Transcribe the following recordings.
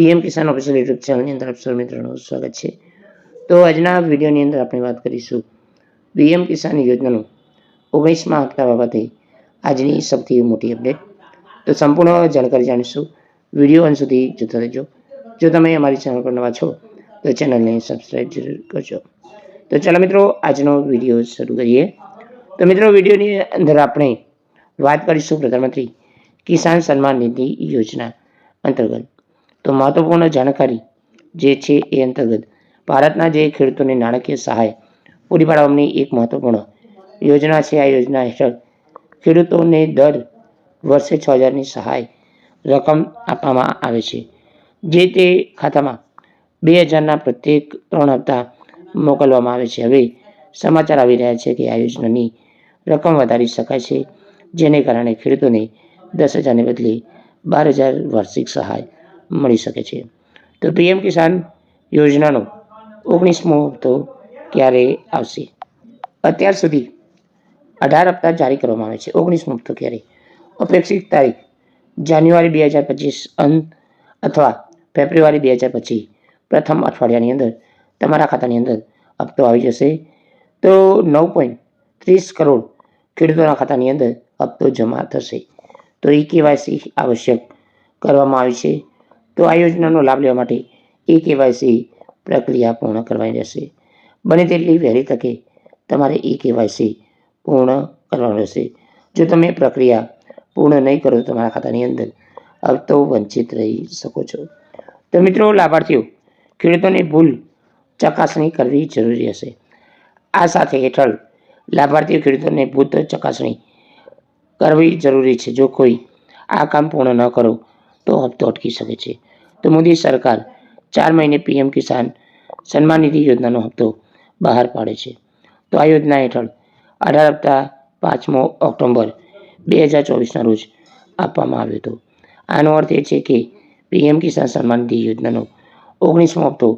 PM કિસાન official YouTube ચેનલની અંદર આપ સૌ મિત્રોનું સ્વાગત છે. તો આજના વિડીયોની અંદર આપણે વાત કરીશું પીએમ કિસાન યોજનાનું ઓગણીસમાં હપ્તા બાબતે આજની સૌથી મોટી અપડેટ. તો સંપૂર્ણ જાણકારી જાણીશું. વીડિયો અંત સુધી જોતા રહેજો. જો તમે અમારી ચેનલ પર નવા છો, તો ચેનલને સબસ્ક્રાઈબ જરૂર કરજો. તો ચાલો મિત્રો, આજનો વીડિયો શરૂ કરીએ. તો મિત્રો, વિડીયોની અંદર આપણે વાત કરીશું પ્રધાનમંત્રી કિસાન સન્માન નિધિ યોજના અંતર્ગત. તો મહત્વપૂર્ણ જાણકારી જે છે એ અંતર્ગત. ભારતના જે ખેડૂતોને નાણાકીય સહાય પૂરી પાડવાની એક મહત્વપૂર્ણ યોજના છે. આ યોજના હેઠળ ખેડૂતોને દર વર્ષે છ હજારની સહાય રકમ આપવામાં આવે છે. જે તે ખાતામાં બે હજારના પ્રત્યેક ત્રણ હપ્તા મોકલવામાં આવે છે. હવે સમાચાર આવી રહ્યા છે કે આ યોજનાની રકમ વધારી શકાય છે, જેને કારણે ખેડૂતોને દસ હજારને બદલે બાર હજાર વાર્ષિક સહાય મળી શકે છે. તો પીએમ કિસાન યોજનાનો ઓગણીસમો હપ્તો ક્યારે આવશે? અત્યાર સુધી અઢાર હપ્તા જારી કરવામાં આવે છે. ઓગણીસમો હપ્તો ક્યારે? અપેક્ષિત તારીખ જાન્યુઆરી બે હજાર પચીસ અંત અથવા ફેબ્રુઆરી બે હજાર પચીસ પ્રથમ અઠવાડિયાની અંદર તમારા ખાતાની અંદર હપ્તો આવી જશે. તો નવ પોઈન્ટ ત્રીસ કરોડ ખેડૂતોના ખાતાની અંદર હપ્તો જમા થશે. તો ઈ કેવાયસી આવશ્યક કરવામાં આવી છે. તો આ યોજનાનો લાભ લેવા માટે એ કેવાયસી પ્રક્રિયા પૂર્ણ કરવાની રહેશે. બને તેટલી વહેલી તકે તમારે એ કેવાયસી પૂર્ણ કરવાનું રહેશે. જો તમે પ્રક્રિયા પૂર્ણ નહીં કરો તો તમારા ખાતાની અંદર હપ્તો વંચિત રહી શકો છો. તો મિત્રો, લાભાર્થીઓ, ખેડૂતોની ભૂલ ચકાસણી કરવી જરૂરી હશે. આ સાથે હેઠળ લાભાર્થી ખેડૂતોને ભૂત ચકાસણી કરવી જરૂરી છે. જો કોઈ આ કામ પૂર્ણ ન કરો તો હપ્તો અટકી શકે છે. તો મોદી સરકાર ચાર મહિને પીએમ કિસાન સન્માન નિધિ યોજનાનો હપ્તો બહાર પાડે છે. તો આ યોજના હેઠળ અઢાર હપ્તા પાંચમો ઓક્ટોબર બે હજાર ચોવીસના રોજ આપવામાં આવ્યો હતો. આનો અર્થ એ છે કે પીએમ કિસાન સન્માન નિધિ યોજનાનો ઓગણીસમો હપ્તો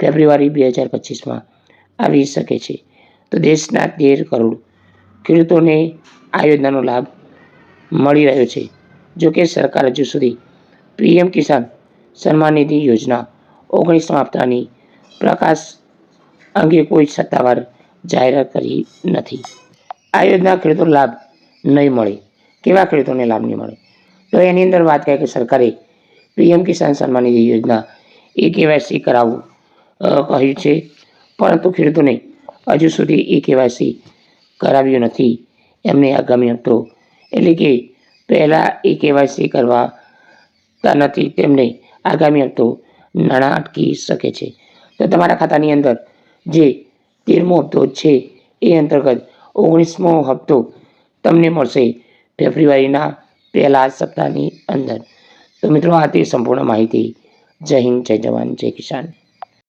ફેબ્રુઆરી બે હજાર પચીસમાં આવી શકે છે. તો દેશના તેર કરોડ ખેડૂતોને આ યોજનાનો લાભ મળી રહ્યો છે. જો કે સરકાર હજુ સુધી પીએમ કિસાન સન્માન નિધિ યોજના ઓગણીસમા હપ્તાની પ્રકાશ અંગે કોઈ સત્તાવાર જાહેરાત કરી નથી. આ યોજના ખેડૂતો લાભ નહીં મળે. કેવા ખેડૂતોને લાભ નહીં મળે? તો એની અંદર વાત કરે કે સરકારે પીએમ કિસાન સન્માન નિધિ યોજના એ કેવાયસી કરાવવું કહ્યું છે. પરંતુ ખેડૂતોને હજુ સુધી એ કેવાયસી કરાવ્યું નથી. એમને આગામી હપ્તો એટલે કે પહેલાં એ કેવાયસી કરવા નથી તેમને આગામી હપ્તો નાણાં અટકી શકે છે. તો તમારા ખાતાની અંદર જે તેરમો હપ્તો છે, એ અંતર્ગત ઓગણીસમો હપ્તો તમને મળશે ફેબ્રુઆરીના પહેલા સપ્તાહની અંદર. તો મિત્રો, આ તે સંપૂર્ણ માહિતી. જય હિન્દ, જય જવાન, જય કિસાન.